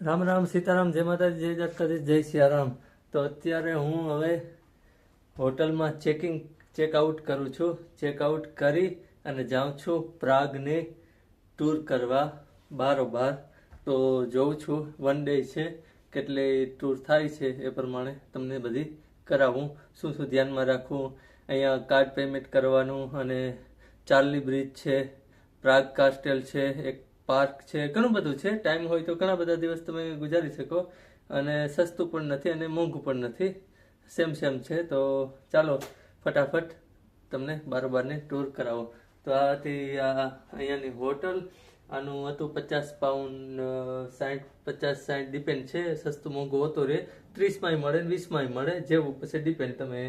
રામ રામ સીતારામ, જય માતાજી, જય દ્વારકાધીશ, જય સિયારામ. તો અત્યારે હું હવે હોટલમાં ચેકિંગ ચેકઆઉટ કરું છું. ચેકઆઉટ કરી અને જાઉં છું પ્રાગને ટૂર કરવા બારોબાર. તો જોઉં છું વન ડે છે, કેટલી ટૂર થાય છે એ પ્રમાણે તમને બધી કરાવું. શું શું ધ્યાનમાં રાખવું? અહીંયા કાર્ડ પેમેન્ટ કરવાનું અને ચાર્લી બ્રિજ છે પ્રાગ કાસ્ટેલ છે, એક પાર્ક છે, ઘણું બધું છે. ટાઈમ હોય તો ઘણા બધા દિવસ તમે ગુજારી શકો. અને સસ્તું પણ નથી અને મોંઘું પણ નથી. સેમ સેમ છે. તો ચાલો, ફટાફટ તમને બારોબારની ટૂર કરાવો. તો આ હતી આ અહીંયાની હોટલ. આનું હતું પચાસ પાઉન્ડ સાઠ પચાસ સાઠ ડિપેન્ડ છે. સસ્તું, મોંઘું હોતું રહે. ત્રીસમાંય મળે ને વીસમાંય મળે. જેવું પછી ડિપેન્ડ તમે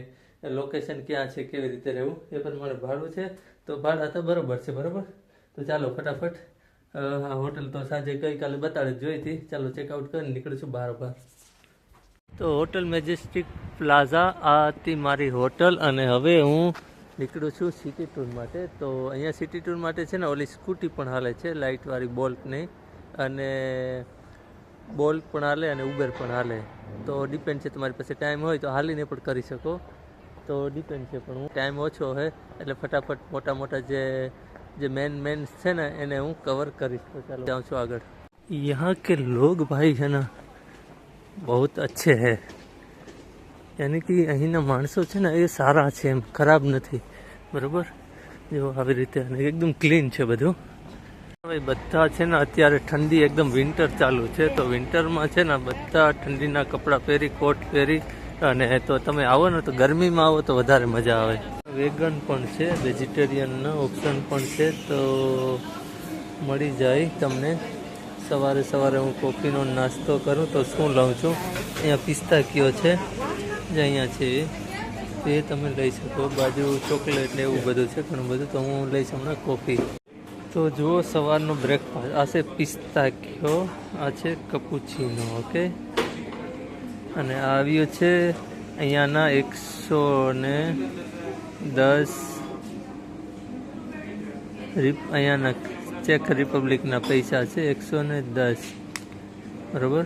લોકેશન ક્યાં છે, કેવી રીતે રહેવું, એ પ્રમાણે ભાડું છે. તો ભાડા તો બરોબર છે, બરોબર? તો ચાલો, ફટાફટ આ હોટલ તો સાંજે ગઈકાલે બતાડે જોઈ હતી ચાલો ચેકઆઉટ કરીને નીકળું છું બહાર બહાર તો હોટલ મેજેસ્ટિક પ્લાઝા આ હતી મારી હોટલ અને હવે હું નીકળું છું સિટી ટૂર માટે. તો અહીંયા સિટી ટૂર માટે છે ને, ઓલી સ્કૂટી પણ હાલે છે લાઇટવાળી બોલ્ટની અને બોલ્ટ પણ હાલે અને ઉબેર પણ હાલે. તો ડિપેન્ડ છે તમારી પાસે ટાઈમ હોય તો હાલીને પણ કરી શકો. તો ડિપેન્ડ છે, પણ હું ટાઈમ ઓછો હોય એટલે ફટાફટ મોટા મોટા જે જે મેન મેન છે ને, એને હું કવર કરીશ. તો જાઉં છું આગળ. યહાં કે લોગ ભાઈ છે ને બહુ અચ્છે હે. યાની કે અહીંના માણસો છે ને, એ સારા છે એમ, ખરાબ નથી. બરાબર? જો આવી રીતે, અને એકદમ ક્લીન છે બધું. ભાઈ બધા છે ને, અત્યારે ઠંડી એકદમ વિન્ટર ચાલુ છે, તો વિન્ટરમાં છે ને, બધા ઠંડીના કપડાં પહેરી કોટ પહેરી, અને તો તમે આવો ને, તો ગરમીમાં આવો તો વધારે મજા આવે. વેગન પણ છે, વેજીટેરિયનના ઓપ્શન પણ છે, તો મળી જાય તમને. સવારે સવારે હું કોફીનો નાસ્તો કરું, તો શું લઉં છું? અહીંયા પિસ્તા કયો છે? જે અહીંયા છે. તે તમે લઈ શકો. બાજુ ચોકલેટ ને એવું બધું છે, ઘણું બધું. તો હું લઈશ હમણાં કોફી. તો જુઓ, સવારનો બ્રેકફાસ્ટ. આ છે પિસ્તા કયો. આ છે કપુચીનો, ઓકે? અને આવ્યું છે અહીંયાના એકસો ને દસ અહીંયાના ચેક રિપબ્લિકના પૈસા છે એકસો ને દસ. બરોબર?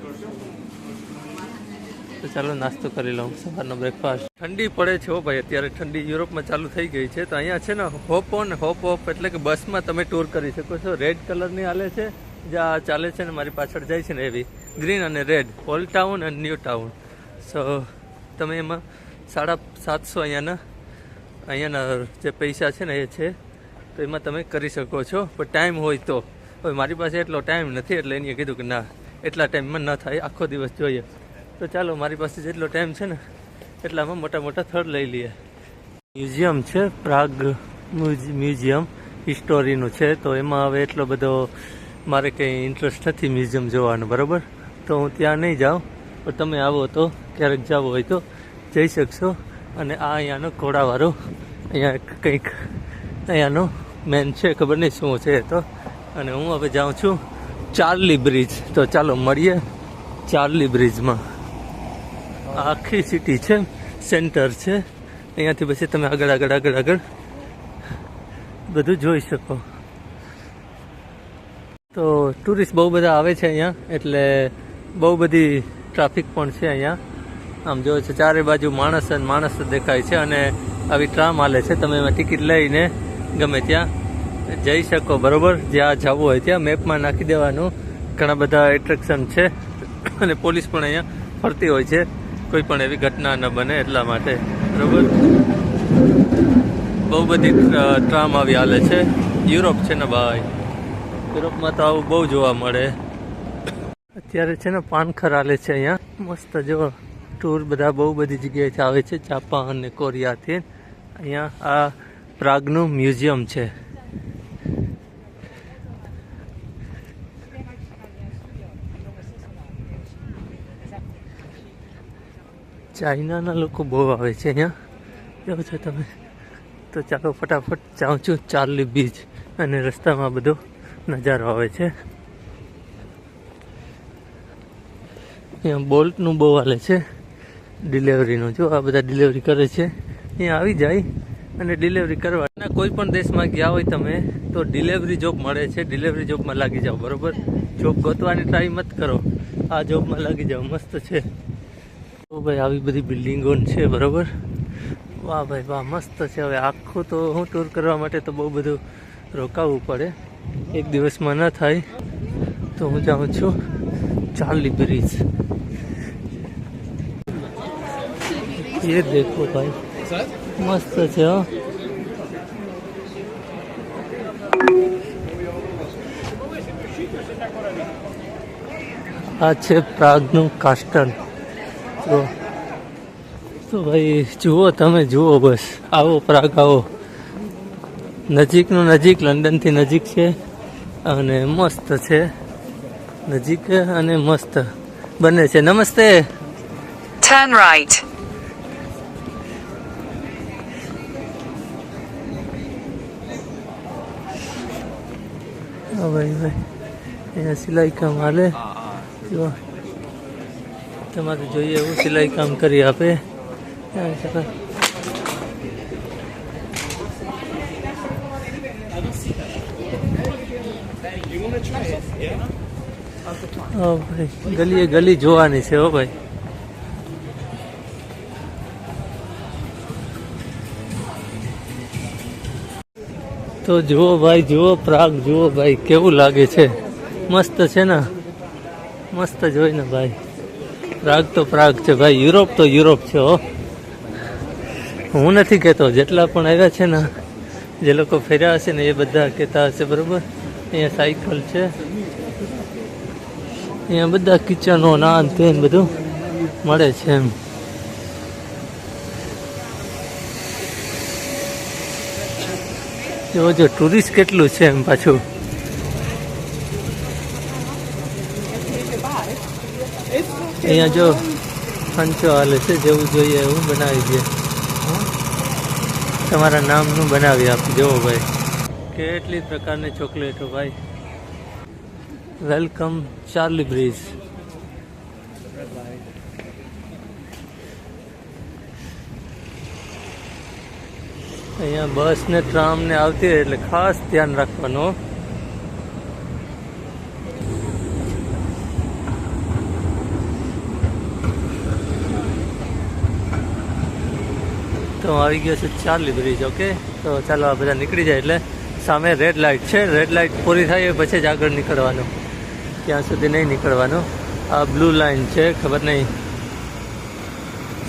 તો ચાલો નાસ્તો કરી લઉં સવારનો બ્રેકફાસ્ટ ઠંડી પડે છે હો ભાઈ, અત્યારે ઠંડી યુરોપમાં ચાલુ થઈ ગઈ છે. તો અહીંયા છે ને હોપ ઓન હોપ ઓફ એટલે કે બસમાં તમે ટૂર કરી શકો છો. રેડ કલરની હાલે છે જ્યાં ચાલે છે ને મારી પાછળ જાય છે ને એવી. ગ્રીન અને રેડ ઓલ્ડ ટાઉન અને ન્યૂ ટાઉન સો તમે એમાં સાડા સાતસો અહીંયાના અહીંયાના જે પૈસા છે ને એ છે, તો એમાં તમે કરી શકો છો. પણ ટાઈમ હોય તો. હવે મારી પાસે એટલો ટાઈમ નથી, એટલે એને કીધું કે ના, એટલા ટાઈમમાં ન થાય, આખો દિવસ જોઈએ. તો ચાલો, મારી પાસે જેટલો ટાઈમ છે ને, એટલામાં મોટા મોટા થડ લઈ લઈએ. મ્યુઝિયમ છે, પ્રાગ મ્યુઝ- મ્યુઝિયમ હિસ્ટોરીનું છે, તો એમાં હવે એટલો બધો મારે કંઈ ઇન્ટરેસ્ટ નથી મ્યુઝિયમ જોવાનો, બરાબર? તો હું ત્યાં નહીં જાઉં. પણ તમે આવો તો, ક્યારેક જાવ હોય તો, જઈ શકશો. અને આ અહીંયાનો ઘોડાવાળો, અહીંયા કંઈક અહીંયાનો મેન છે, ખબર નહીં શું છે તો. અને હું હવે જાઉં છું ચાર્લી બ્રિજ. તો ચાલો મળીએ ચાર્લી બ્રિજમાં. આખી સિટી છે સેન્ટર છે. અહીંયાથી પછી તમે આગળ આગળ આગળ આગળ બધું જોઈ શકો. તો ટુરિસ્ટ બહુ બધા આવે છે અહીંયા, એટલે બહુ બધી ટ્રાફિક પણ છે અહીંયા. આમ જો છે, ચારે બાજુ માણસ અને માણસ દેખાય છે અને આવી ટ્રામ હાલે છે. તમે એમાં ટિકિટ લઈને ગમે ત્યાં જઈ શકો, બરાબર? જ્યાં જવું હોય ત્યાં મેપમાં નાખી દેવાનું. ઘણા બધા એટ્રેક્શન છે અને પોલીસ પણ અહીંયા ફરતી હોય છે. કોઈ પણ એવી ઘટના ન બને એટલા માટે. બરાબર? બહુ બધી ટ્રામ આવી હાલે છે. યુરોપ છે ને ભાઈ? યુરોપમાં તો આવું બહુ જોવા મળે. અત્યારે છે ને પાનખર હાલે છે અહીંયા. મસ્ત જો. ટૂર બધા બહુ બધી જગ્યાએથી આવે છે, જાપાન અને કોરિયાથી. અહીંયા આ પ્રાગનું મ્યુઝિયમ છે. ચાઇનાના લોકો બહુ આવે છે અહીંયા. જાઓ છો તમે? તો ચાલો ફટાફટ જાઉં છું ચાર્લી બીચ અને રસ્તામાં બધો નજારો આવે છે. અહીંયા બોલ્ટનું બહુ હાલે છે. ડિલિવરીનું જો આ બધા ડિલિવરી કરે છે. અહીંયા આવી જાય અને ડિલિવરી કરવા. કોઈ પણ દેશમાં ગયા હોય તમે, તો ડિલિવરી જોબ મળે છે. ડિલિવરી જોબમાં લાગી જાઓ, બરોબર? જોબ ગોતવાની ટ્રાય મત કરો. આ જોબમાં લાગી જાઓ, મસ્ત છે. તો ભાઈ, આવી બધી બિલ્ડિંગો છે, બરોબર? વાહ ભાઈ, વાહ, મસ્ત છે. હવે આખું તો હું ટૂર કરવા માટે તો બહુ બધું રોકાવવું પડે. એક દિવસમાં ન થાય. તો હું જાઉં છું. ચાર્લી બ્રિજ એ દેખો ભાઈ. મસ્ત છે હો. આ છે પ્રાગનું કાસ્ટન તો તો ભાઈ જુઓ તમે જુઓ બસ. આવો પ્રાગ આવો. નજીકનું નજીક લંડનથી નજીક છે અને મસ્ત છે. નજીક અને મસ્ત. બને છે. નમસ્તે. Turn right. ભાઈ ભાઈ. અહીંયા સિલાઈ કામ હાલે. જો. તમારે જોઈએ એવું સિલાઈ કામ કરી આપે. ગલીએ ગલી જોવાની છે હો ભાઈ. તો જુઓ ભાઈ, જુઓ પ્રાગ, જુઓ ભાઈ, કેવું લાગે છે? મસ્ત છે ને? મસ્ત જોઈને ભાઈ. પ્રાગ તો પ્રાગ છે ભાઈ, યુરોપ તો યુરોપ છે હો. હું નથી કહેતો, જેટલા પણ આવ્યા છે ને, જે લોકો ફેર્યા હશે ને એ બધા કહેતા હશે, બરોબર? અહીંયા સાયકલ છે. અહીંયા બધા કિચનો, નાન, તેન બધું મળે છે એમ. જો જો ટુરિસ્ટ કેટલું છે એમ પાછું? અહીંયા જો ખંચો હાલે છે, જેવું જોઈએ એવું બનાવી દે. તમારા નામનું બનાવી આપી જુઓ ભાઈ. કેટલી પ્રકારની ચોકલેટો ભાઈ. વેલકમ ચાર્લી બ્રિજ અહીંયા બસ ને ટ્રામ ને આવતી હોય એટલે ખાસ ધ્યાન રાખવાનું. તો આવી ગયો છે ચાર્લી બ્રિજ ઓકે તો ચાલો આ બધા નીકળી જાય એટલે સામે રેડ લાઇટ છે. રેડ લાઇટ પૂરી થાય પછી જ આગળ નીકળવાનું. ત્યાં સુધી નહીં નીકળવાનું. આ બ્લુ લાઇન છે, ખબર નહીં.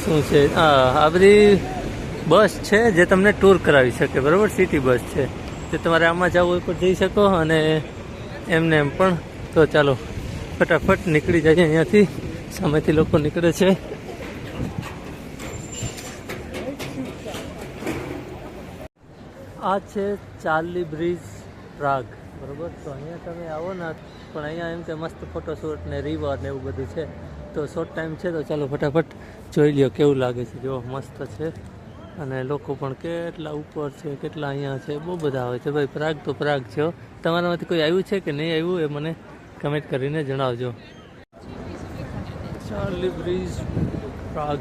શું છે? આ આ બધી બસ છે જે તમને ટૂર કરાવી શકે, બરાબર? સિટી બસ છે. તે તમારે આમાં જવું હોય પણ જઈ શકો અને એમને એમ પણ. તો ચાલો, ફટાફટ નીકળી જાય અહીંયાથી. સામેથી લોકો નીકળે છે. આ છે ચાર્લી બ્રિજ પ્રાગ બરાબર? તો અહીંયા તમે આવો ને, પણ અહીંયા એમ કે મસ્ત ફોટોશૂટ ને રિવર ને એવું બધું છે. તો શોર્ટ ટાઈમ છે તો ચાલો ફટાફટ જોઈ લ્યો, કેવું લાગે છે? જો, મસ્ત છે. અને લોકો પણ કેટલા ઉપર છે, કેટલા અહીંયા છે, બહુ બધા આવે છે. ભાઈ, પ્રાગ તો પ્રાગ છે તમારામાંથી કોઈ આવ્યું છે કે નહીં આવ્યું? એ મને કમેન્ટ કરીને જણાવજો. Charlie Bridge Prague.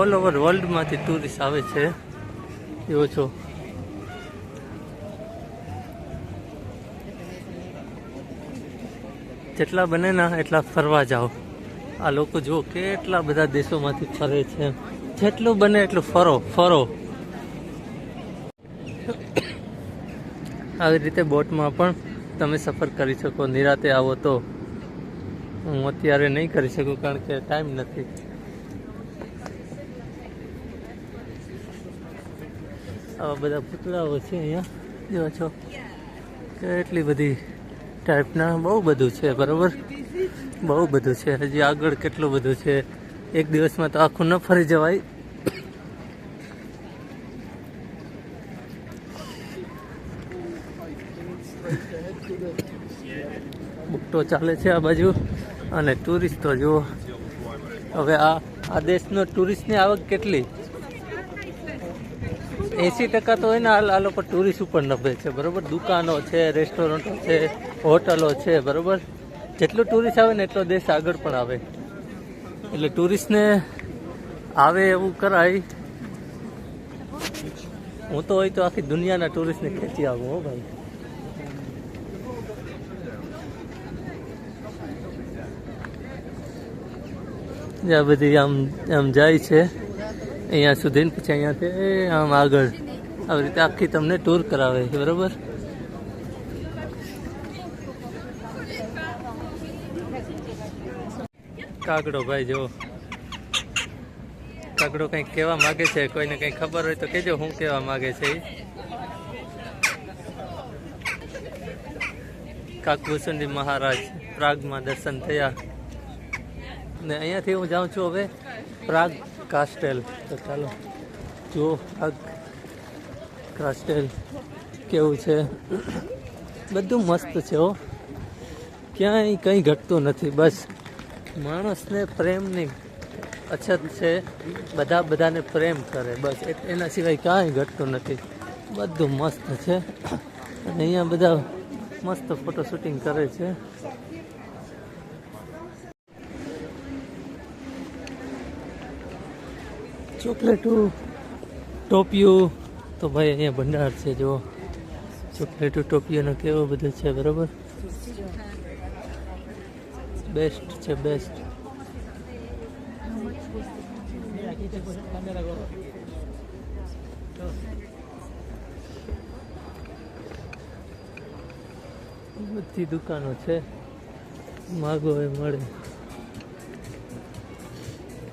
All over વર્લ્ડમાંથી tourist આવે છે. એવો છો. જેટલા બને ના એટલા ફરવા જાઓ. આ લોકો જુઓ કેટલા બધા દેશોમાંથી ફરે છે. જેટલું બને એટલું ફરો ફરો. આવી રીતે બોટમાં પણ તમે સફર કરી શકો, નિરાતે આવો તો. હું અત્યારે નહીં કરી શકું કારણ કે ટાઈમ નથી. આવા બધા પૂતળાઓ છે અહીંયા. જો છો. કેટલી બધી ટાઈપના બહુ બધું છે, બરાબર? બહુ બધું છે. હજી આગળ કેટલું બધું છે? એક દિવસમાં તો આખું ન ફરી જવાય. બુકટો ચાલે છે આ બાજુ અને ટુરિસ્ટો જુઓ. હવે આ આ દેશનો ટુરિસ્ટની આવક કેટલી? એસી ટકા તો હોય ને આ લોકો ટુરિસ્ટ ઉપર નભે છે, બરોબર? દુકાનો છે રેસ્ટોરન્ટો છે, હોટલો છે, બરોબર? જેટલું ટુરિસ્ટ આવે ને એટલો દેશ આગળ પણ આવે. એટલે ટુરિસ્ટને આવે એવું કરાય. હું તો હોય તો આખી દુનિયાના ટુરિસ્ટને ખેંચી આવું, હો ભાઈ. આ બધી આમ આમ જાય છે. અહીંયા સુધી ને પછી અહીંયાથી આમ આગળ. આવી રીતે આખી તમને ટૂર કરાવે છે, બરોબર? કાગડો ભાઈ જો કાગડો કંઈક કહેવા માંગે છે, કોઈને કંઈ ખબર હોય તો કેજો શું કહેવા માંગે છે. કાકભૂષણજી મહારાજ પ્રાગમાં દર્શન થયા. ને અહીંયાથી હું જાઉં છું હવે પ્રાગ કાસ્ટેલ. તો ચાલો, જુઓ આ કાસ્ટેલ કેવું છે. બધું મસ્ત છે હો. ક્યાંય કંઈ ઘટતું નથી. બસ માણસને પ્રેમની અછત છે. બધા બધાને પ્રેમ કરે. બસ એના સિવાય કાંઈ ઘટતું નથી. બધું મસ્ત છે. અને અહીંયા બધા મસ્ત ફોટો શૂટિંગ કરે છે. ચોકલેટું ટોપિયું તો ભાઈ અહીંયા ભંડાર છે જો ચોકલેટું ટોપિયોનો કેવો બધો છે, બરાબર? બેસ્ટ છે બેસ્ટ બધી દુકાનો છે. માગો એ મળે.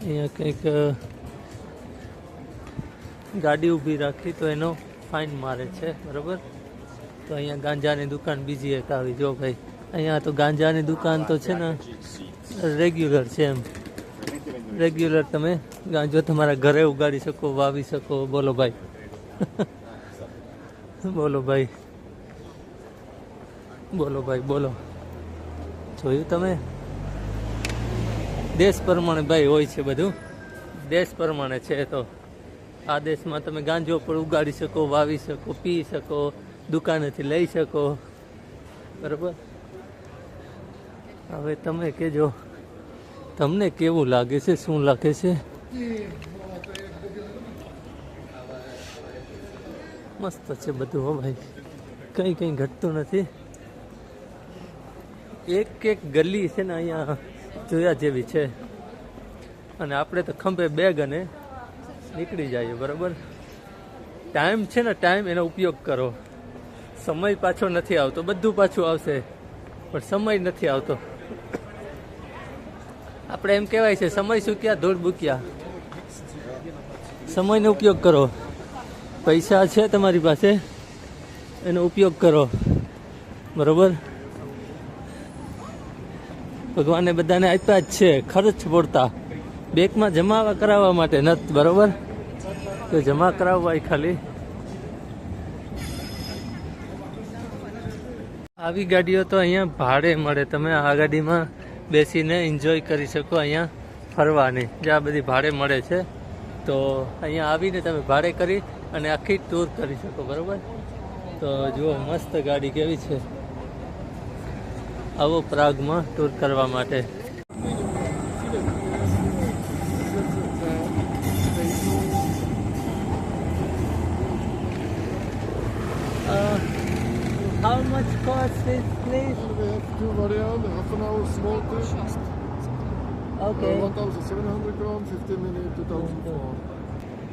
અહીંયા કંઈક ગાડી ઊભી રાખી તો એનો ફાઇન મારે છે, બરાબર? તો અહીંયા ગાંજાની દુકાન બીજી એક આવી, જો ભાઈ. અહીંયા તો ગાંજાની દુકાન તો છે ને રેગ્યુલર છે એમ. રેગ્યુલર તમે ગાંજો તમારા ઘરે ઉગાડી શકો, વાવી શકો, બોલો ભાઈ. બોલો ભાઈ. બોલો ભાઈ, બોલો. જોયું તમે? દેશ પ્રમાણે ભાઈ હોય છે બધું. દેશ પ્રમાણે છે તો. આ દેશમાં તમે ગાંજો પણ ઉગાડી શકો, વાવી શકો, પી શકો, દુકાનેથી લઈ શકો. બરાબર? હવે તમે કહેજો, તમને કેવું લાગે છે, શું લાગે છે? મસ્ત છે બધું હો ભાઈ. કંઈ કંઈ ઘટતું નથી. એક એક ગલી છે ને અહીંયા જોયા જેવી છે. અને આપણે તો ખંભે બેગ અને નીકળી જાય, બરાબર? ટાઈમ છે ને ટાઈમ એનો ઉપયોગ કરો. સમય પાછો નથી આવતો, બધું પાછું આવશે, પણ સમય નથી આવતો. આપણે એમ કહેવાય છે, સમય સૂક્યા, ધૂળ બુક્યા. સમયનો ઉપયોગ કરો. પૈસા છે તમારી પાસે, એનો ઉપયોગ કરો. બરોબર? ભગવાને બધાને આપ્યા જ છે, ખર્ચ પડતા બેંકમાં જમાવા કરાવવા માટે નથી બરોબર? તો જમા કરાવવાય ખાલી. આવી ગાડીઓ તો અહીંયા ભાડે મળે. તમે આ ગાડીમાં બેસીને એન્જોય કરી શકો અહીંયા ફરવાની. જે આ બધી ભાડે મળે છે. તો અહીંયા આવીને તમે ભાડે કરી અને આખી ટૂર કરી શકો, બરાબર? તો જુઓ મસ્ત ગાડી કેવી છે. આવો પ્રાગમાં ટૂર કરવા માટે. course, please, we have two variants, half an hour small fish. Okay. Uh, 1,700 15 minutes, 2,400.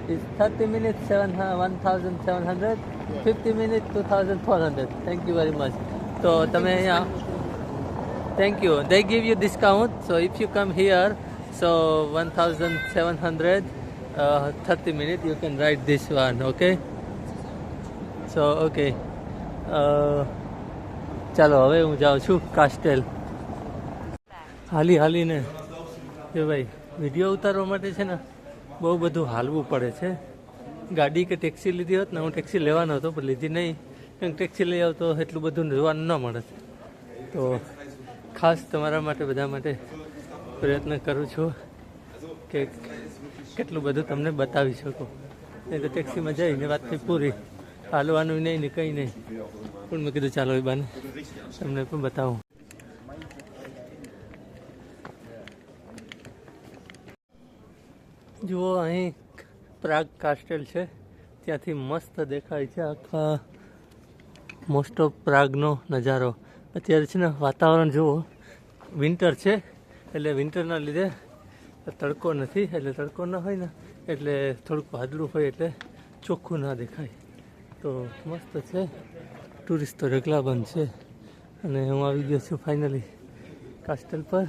It's 30 minutes, 1,700. Yeah. 50 minutes, 2,400. Thank you very much. So, tame yeah. Thank you. They give you discount. So, if you come here, so 1,700, uh, 30 minutes, you can ride this one, okay? So, okay. Uh, ચાલો, હવે હું જાઉં છું કાસ્ટેલ હાલી, હાલીને. કે ભાઈ video ઉતારવા માટે છે ને, બહુ બધું હાલવું પડે છે. ગાડી કે ટેક્સી લીધી હોત ને, હું ટેક્સી લેવાનો હતો, પણ લીધી નહીં. કેમ ટેક્સી લઈ આવતો એટલું બધું જોવાનું ન મળે. તો ખાસ તમારા માટે, બધા માટે પ્રયત્ન કરું છું કે કેટલું બધું તમને બતાવી શકું. નહીં તો ટેક્સીમાં જઈને વાત થઈ પૂરી. હાલવાનું નહીં ને કંઈ નહીં. પણ મેં કીધું ચાલો એ બાને તમને પણ બતાવું. જુઓ, અહીં પ્રાગ કાસ્ટેલ છે. ત્યાંથી મસ્ત દેખાય છે આખા મોસ્ટ ઓફ પ્રાગનો નજારો. અત્યારે છે ને વાતાવરણ જુઓ વિન્ટર છે, એટલે વિન્ટરના લીધે તડકો નથી, એટલે તડકો ન હોય ને, એટલે થોડુંક વાદળું હોય એટલે ચોખ્ખું ના દેખાય. તો મસ્ત છે. ટુરિસ્ટ તો ઢગલા બંધ છે. અને હું આવી ગયો છું ફાઇનલી કાસ્ટલ પર.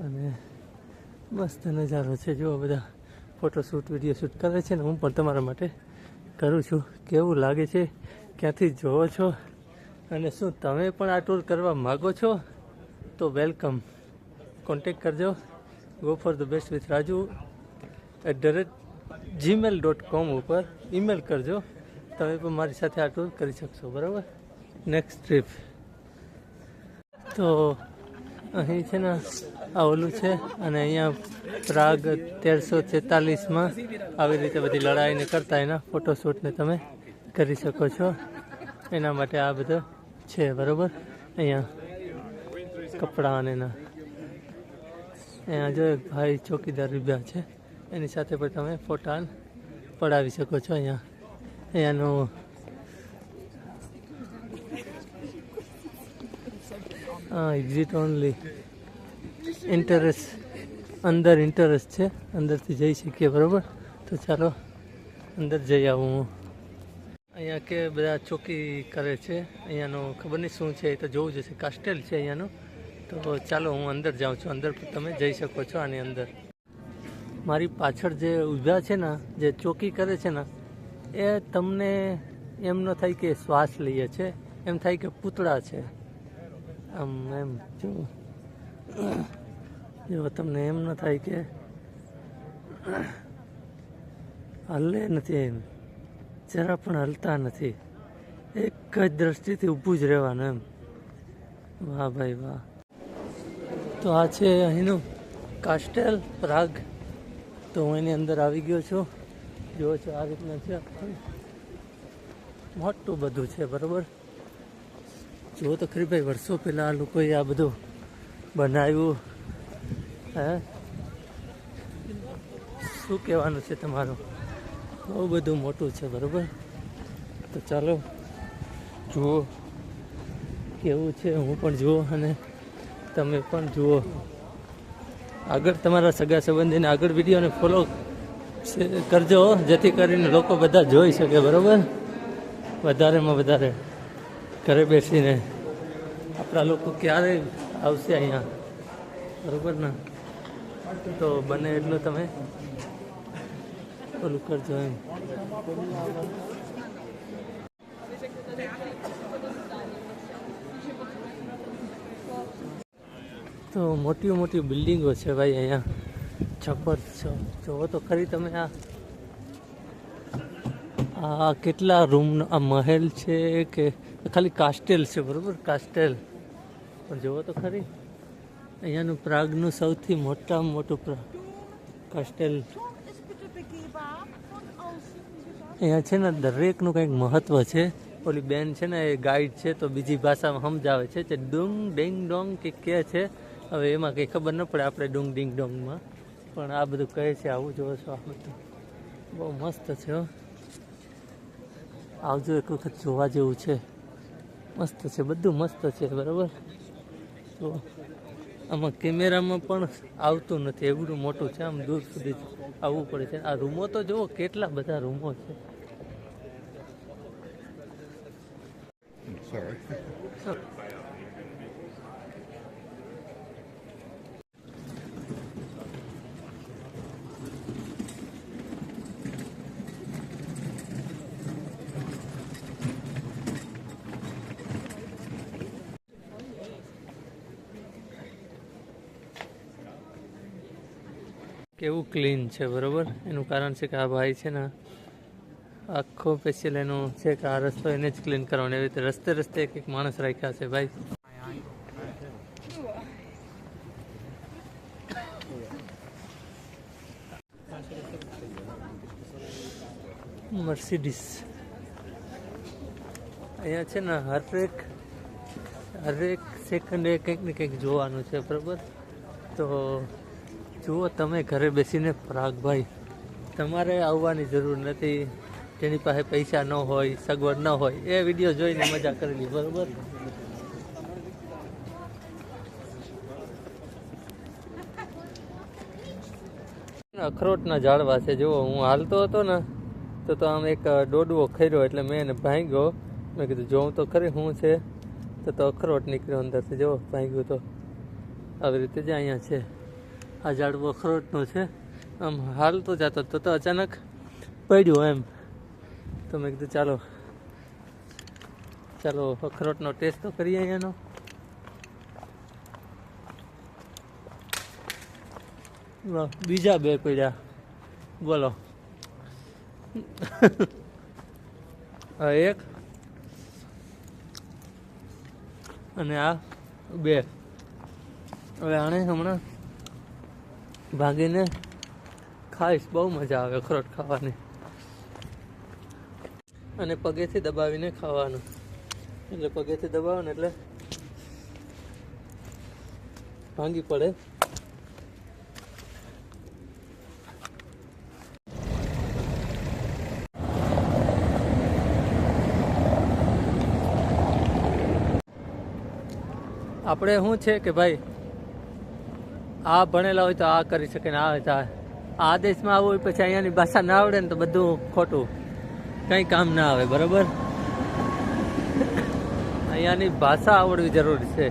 અને મસ્ત નજારો છે. જુઓ બધા ફોટોશૂટ વીડિયો શૂટ કરે છે ને હું પણ તમારા માટે કરું છું. કેવું લાગે છે? ક્યાંથી જોવો છો? અને શું તમે પણ આ ટૂર કરવા માગો છો? તો વેલકમ કોન્ટેક કરજો. Go for the best with Raju at the rate Gmail dot com ઉપર ઈમેલ કરજો. તમે પણ મારી સાથે આ ટૂર કરી શકશો, બરાબર? નેક્સ્ટ ટ્રીપ તો અહીં છે ને આ ઓલું છે અને અહીંયા પ્રાગ તેરસો છેતાલીસમાં આવી રીતે બધી લડાઈને કરતા એના ફોટોશૂટને તમે કરી શકો છો. એના માટે આ બધો છે, બરાબર? અહીંયા કપડાં અને એના. અહીંયા જો એક ભાઈ ચોકીદાર ઉભ્યા છે, એની સાથે પણ તમે ફોટા પડાવી શકો છો અહીંયા. હા એક્ઝિટ ઓનલી ઇન્ટરેસ્ટ અંદર ઇન્ટરેસ્ટ છે, અંદરથી જઈ શકીએ, બરાબર? તો ચાલો, અંદર જઈ આવું હું. અહીંયા કે બધા ચોકી કરે છે, અહીંયાનું ખબર નહીં શું છે, એ તો જોવું જશે કાસ્ટેલ છે અહીંયાનું. તો ચાલો, હું અંદર જાઉં છું. અંદર તમે જઈ શકો છો આની અંદર. મારી પાછળ જે ઊભા છે ને, જે ચોકી કરે છે ને એ તમને એમ ન થાય કે શ્વાસ લઈએ છે, એમ થાય કે પૂતળા છે. આમ, એમ, જો. તમને એમ ન થાય કે હલે નથી એમ, જરા પણ હલતા નથી. એક જ દ્રષ્ટિથી ઊભું જ રહેવાનું એમ. વાહ ભાઈ વાહ. તો આ છે અહીંનું કાસ્ટેલ પ્રાગ તો હું એની અંદર આવી ગયો છું. જુઓ છો, આ રીતના છે. મોટું બધું છે, બરાબર? જુઓ તો ખરી ભાઈ, વર્ષો પહેલાં આ લોકોએ આ બધું બનાવ્યું. હે? શું કહેવાનું છે તમારું? બહુ બધું મોટું છે, બરાબર? તો ચાલો, જુઓ કેવું છે. હું પણ જુઓ અને તમે પણ જુઓ. આગળ તમારા સગા સંબંધીને આગળ વિડીયોને ફોલો કરજો જેથી કરીને લોકો બધા જોઈ શકે, બરાબર? વધારેમાં વધારે ઘરે બેસીને આપણા લોકો ક્યારે આવશે અહીંયા? બરાબર ને? તો બને એટલું તમે. ઓલું કરજો એમ. તો મોટી મોટી બિલ્ડિંગો છે ભાઈ અહીંયા. છપ્પર છો. જોવો તો ખરી તમે આ. આ કેટલા રૂમનો, આ મહેલ છે કે ખાલી કાસ્ટેલ છે, બરોબર? કાસ્ટેલ. પણ જોવો તો ખરી. અહીંયાનું પ્રાગનું સૌથી મોટામાં મોટું કાસ્ટેલ. અહીંયા છે ને દરેકનું કંઈક મહત્ત્વ છે. ઓલી બેન છે ને, એ ગાઈડ છે, તો બીજી ભાષામાં સમજાવે છે તે ડુંગ ડેંગ ડોંગ કે કે છે. હવે એમાં કંઈ ખબર ન પડે, આપણે ડુંગ ડિંગ ડોંગમાં પણ આ બધું કહે છે આવું જોવો છો આ બધું બહુ મસ્ત છે હો. આવજો એક વખત જોવા જેવું છે. મસ્ત છે બધું મસ્ત છે બરાબર? તો આમાં કેમેરામાં પણ આવતું નથી એવડું મોટું છે આમ દૂર સુધી આવવું પડે છે. આ રૂમો તો જુઓ કેટલા બધા રૂમો છે. Sorry. કેવું ક્લીન છે, બરાબર? એનું કારણ છે કે આ ભાઈ છે ને, આખો સ્પેશિયલ એનો છે કે આ રસ્તો એને જ ક્લીન કરવાનો, એવી રીતે રસ્તે રસ્તે એક એક માણસ રાખ્યા છે, ભાઈ. મર્સિડીસ અહીંયા છે ને હરેક હરેક સેકન્ડે કંઈક ને કંઈક જોવાનું છે, બરાબર? તો જુઓ, તમે ઘરે બેસીને પરાગભાઈ, તમારે આવવાની જરૂર નથી. જેની પાસે પૈસા ન હોય, સગવડ ન હોય, એ વીડિયો જોઈને મજા કરેલી બરોબર? અખરોટના ઝાડવા છે. જુઓ, હું હાલતો હતો ને, તો તો આમ એક ડોડવો ખર્યો એટલે મેં એને ભાંગ્યો. મેં કીધું જોઉં તો ખરી શું છે. તો તો અખરોટ નીકળ્યો અંદરથી. જુઓ, ભાંગ્યું તો. આવી રીતે જ અહીંયા છે. આ ઝાડવું અખરોટનું છે. આમ હાલતો જતો તો તો અચાનક પડ્યું એમ. તો મેં કીધું ચાલો ચાલો અખરોટનો ટેસ્ટ તો કરીએ અહીંયાનો. બીજા બે પડ્યા. બોલો. આ એક અને આ બે. હવે આણે હમણાં ભાગીને ખાઈશ. બહુ મજા આવે અખરોટ ખાવાની. અને પગેથી દબાવીને ખાવાનું. એટલે પગેથી દબાવો ને એટલે ભાંગી પડે. આપણે શું છે કે ભાઈ આ ભણેલા હોય તો આ કરી શકે ને આ હોય તો આ. દેશમાં આવું હોય પછી અહીંયાની ભાષા ના આવડે ને તો બધું ખોટું. કંઈ કામ ના આવે, બરાબર? અહીંયાની ભાષા આવડવી જરૂરી છે.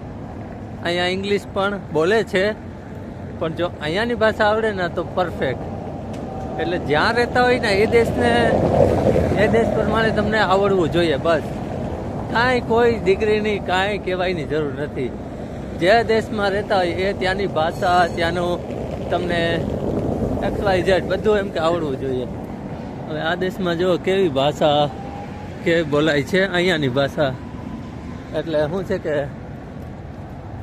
અહીંયા ઇંગ્લિશ પણ બોલે છે, પણ જો અહીંયાની ભાષા આવડે ને તો પરફેક્ટ એટલે જ્યાં રહેતા હોય ને એ દેશને, એ દેશ પ્રમાણે તમને આવડવું જોઈએ, બસ. કાંઈ કોઈ ડિગ્રીની કાંઈ કહેવાયની જરૂર નથી. જે દેશમાં રહેતા હોય એ ત્યાંની ભાષા, ત્યાંનું તમને એક્સ વાય ઝેડ બધું એમ કે આવડવું જોઈએ. હવે આ દેશમાં જો કેવી ભાષા કે બોલાય છે અહીંયાની ભાષા? એટલે શું છે કે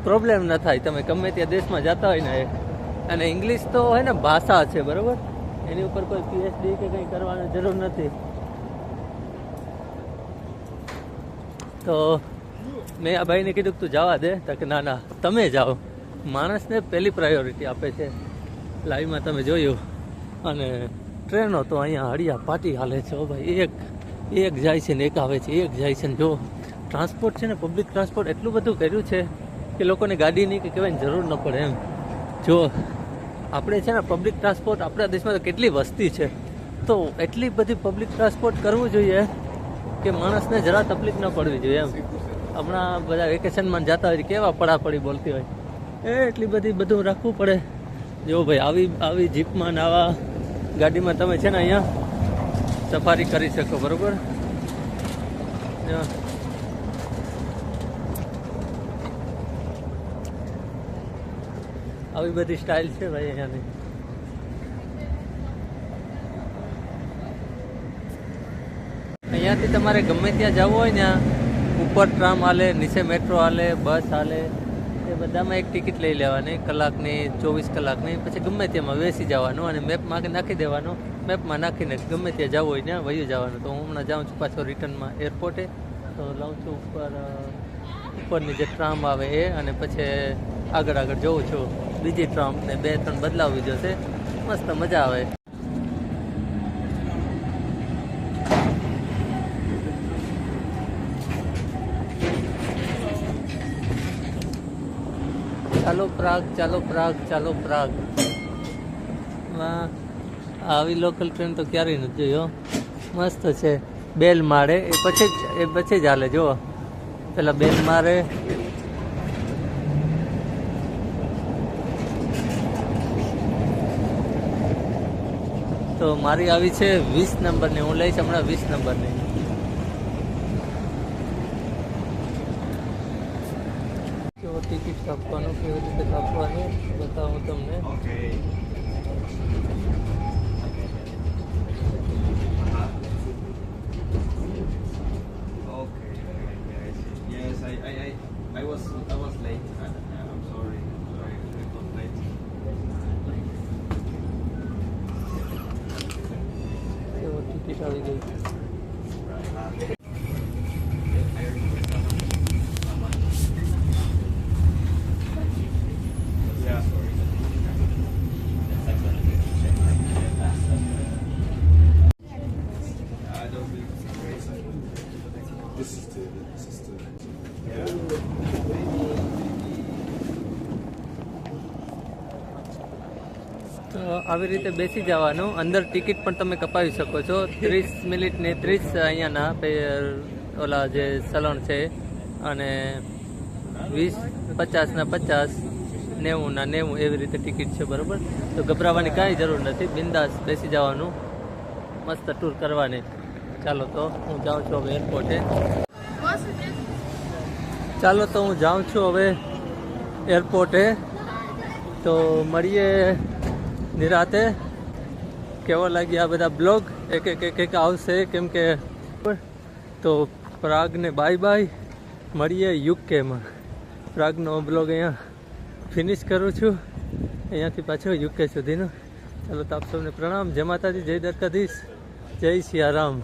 પ્રોબ્લેમ ન થાય. તમે ગમે ત્યાં દેશમાં જતા હોય ને અને ઇંગ્લિશ તો હોય ને ભાષા છે, બરાબર? એની ઉપર કોઈ પીએચડી કે કંઈ કરવાની જરૂર નથી. તો મેં આ ભાઈને કીધું તું જવા દે. તો કે ના ના, તમે જાઓ. માણસને પહેલી પ્રાયોરિટી આપે છે. લાઈવમાં તમે જોયું. અને ટ્રેનો તો અહીંયા હળિયા પાટી હાલે છે ભાઈ. એક એક જાય છે ને એક આવે છે, એક જાય છે ને જો. ટ્રાન્સપોર્ટ છે ને પબ્લિક ટ્રાન્સપોર્ટ એટલું બધું કર્યું છે કે લોકોને ગાડીની કે કહેવાયની જરૂર ન પડે એમ. જો, આપણે છે ને પબ્લિક ટ્રાન્સપોર્ટ આપણા દેશમાં તો કેટલી વસ્તી છે. તો એટલી બધી પબ્લિક ટ્રાન્સપોર્ટ કરવું જોઈએ કે માણસને જરા તકલીફ ન પડવી જોઈએ એમ. હમણાં બધા વેકેશનમાં જતા હોય કેવા પડાપડી બોલતી હોય? એ એટલી બધી બધું રાખવું પડે. જો ભાઈ, આવી આવી જીપમાં ને આવા ગાડીમાં તમે છે ને અહીંયા સફારી કરી શકો, બરોબર. આવી બધી સ્ટાઇલ છે ભાઈ અહીંયાની. અહીંયાથી તમારે ગમે ત્યાં જવું હોય ને ઉપર ટ્રામ હાલે, નીચે મેટ્રો હાલે બસ હાલે, એ બધામાં એક ટિકિટ લઈ લેવાની કલાકની, ચોવીસ કલાકની, પછી ગમે તેમાં બેસી જવાનું અને મેપમાં નાખી દેવાનું. મેપમાં નાખીને ગમે ત્યાં જવું હોય ત્યાં વયું જવાનું. તો હું હમણાં જાઉં છું પાછો રિટર્નમાં એરપોર્ટે તો લઉં છું ઉપર ઉપરની જે ટ્રામ આવે એ અને પછી આગળ આગળ જોઉં છું. બીજી ટ્રામ ને બે ત્રણ બદલાવી જશે. મસ્ત મજા આવે ચાલો પ્રાગ, ચાલો પ્રાગ ચાલો પ્રાગ. આવી લોકલ ટ્રેન તો ક્યારેય નથી જોયો મસ્ત છે. બેલ મારે, એ પછી એ પછી જ હાલે, જુઓ. પેલા બેલ મારે. તો મારી આવી છે વીસ નંબરની, હું લઈશ હમણાં વીસ નંબરની કેવો ટિકિટ કાપવાનું કેવી રીતે કાપવાની બતાવું તમને. આવી રીતે બેસી જવાનું. અંદર ટિકિટ પણ તમે કપાવી શકો છો. ત્રીસ મિનિટની ત્રીસ અહીંયાના ઓલા જે સલણ છે અને વીસ પચાસના પચાસ નેવુંના નેવું એવી રીતે ટિકિટ છે, બરાબર? તો ગભરાવાની કાંઈ જરૂર નથી. બિંદાસ બેસી જવાનું. મસ્ત ટૂર કરવાની. ચાલો તો હું જાઉં છું હવે એરપોર્ટે ચાલો તો હું જાઉં છું હવે એરપોર્ટે તો મળીએ નિરાતે કેવો લાગ્યા આ બધા બ્લોગ? એક એક એક આવશે, કેમ કે તો પ્રાગને બાય બાય મળીએ યુકેમાં. પ્રાગનો બ્લોગ અહીંયા ફિનિશ કરું છું. અહીંયાથી પાછો યુકે સુધીનો. ચાલો તો આપ સૌને પ્રણામ. જય માતાજી, જય દ્વારકાધીશ. જય સિયારામ.